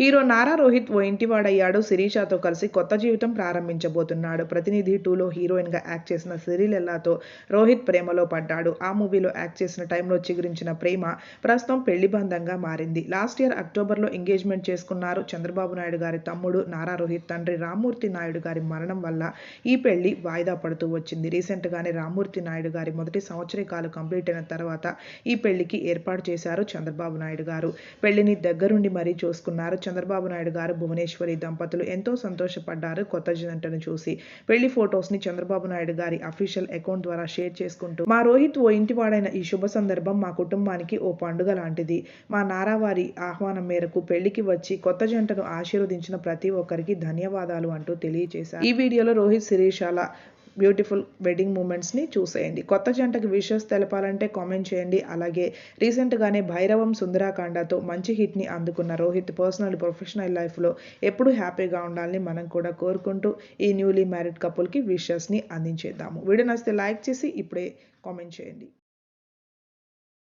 Hero Nara Rohit ఓ ఇంటివాడయ్యాడు. శిరీషాతో కలిసి కొత్త జీవితం ప్రారంభించబోతున్నాడు. ప్రతినిధి టూలో హీరోయిన్గా యాక్ట్ చేసిన సిరిలెల్లాతో రోహిత్ ప్రేమలో పడ్డాడు. ఆ మూవీలో యాక్ట్ చేసిన టైంలో చిగురించిన ప్రేమ ప్రస్తుతం పెళ్ళి బంధంగా మారింది. లాస్ట్ ఇయర్ అక్టోబర్లో ఎంగేజ్మెంట్ చేసుకున్నారు చంద్రబాబు నాయుడు గారి తమ్ముడు నారా రోహిత్. తండ్రి రామ్మూర్తి నాయుడు గారి మరణం వల్ల ఈ పెళ్ళి వాయిదా పడుతూ వచ్చింది. రీసెంట్గానే రామ్మూర్తి నాయుడు గారి మొదటి సంవత్సరీకాలు కంప్లీట్ అయిన తర్వాత ఈ పెళ్ళికి ఏర్పాటు చేశారు చంద్రబాబు నాయుడు గారు. పెళ్ళిని దగ్గరుండి మరీ చూసుకున్నారు చంద్రబాబు నాయుడు గారు భువనేశ్వరి దంపతులు ఎంతో సంతోషపడ్డారు కొత్త జంటను చూసి. పెళ్ళి ఫొటోస్ని చంద్రబాబు నాయుడు గారి అఫీషియల్ అకౌంట్ ద్వారా షేర్ చేసుకుంటూ మా రోహిత్ ఓ ఇంటివాడైన ఈ శుభ సందర్భం మా కుటుంబానికి ఓ పండుగ లాంటిది. మా నారావారి ఆహ్వానం మేరకు పెళ్ళికి వచ్చి కొత్త జంటను ఆశీర్వదించిన ప్రతి ఒక్కరికి ధన్యవాదాలు అంటూ తెలియజేశారు. ఈ వీడియోలో రోహిత్ శిరీషాల బ్యూటిఫుల్ వెడ్డింగ్ మూమెంట్స్ని చూసేయండి. కొత్త జంటకు విషెస్ తెలపాలంటే కామెంట్ చేయండి. అలాగే రీసెంట్గానే భైరవం సుందరాకాండతో మంచి హిట్ని అందుకున్న రోహిత్ పర్సనల్ ప్రొఫెషనల్ లైఫ్లో ఎప్పుడు హ్యాపీగా ఉండాలని మనం కూడా కోరుకుంటూ ఈ న్యూలీ మ్యారీడ్ కపుల్కి విషెస్ని అందించేద్దాము. వీడియో నచ్చితే లైక్ చేసి ఇప్పుడే కామెంట్ చేయండి.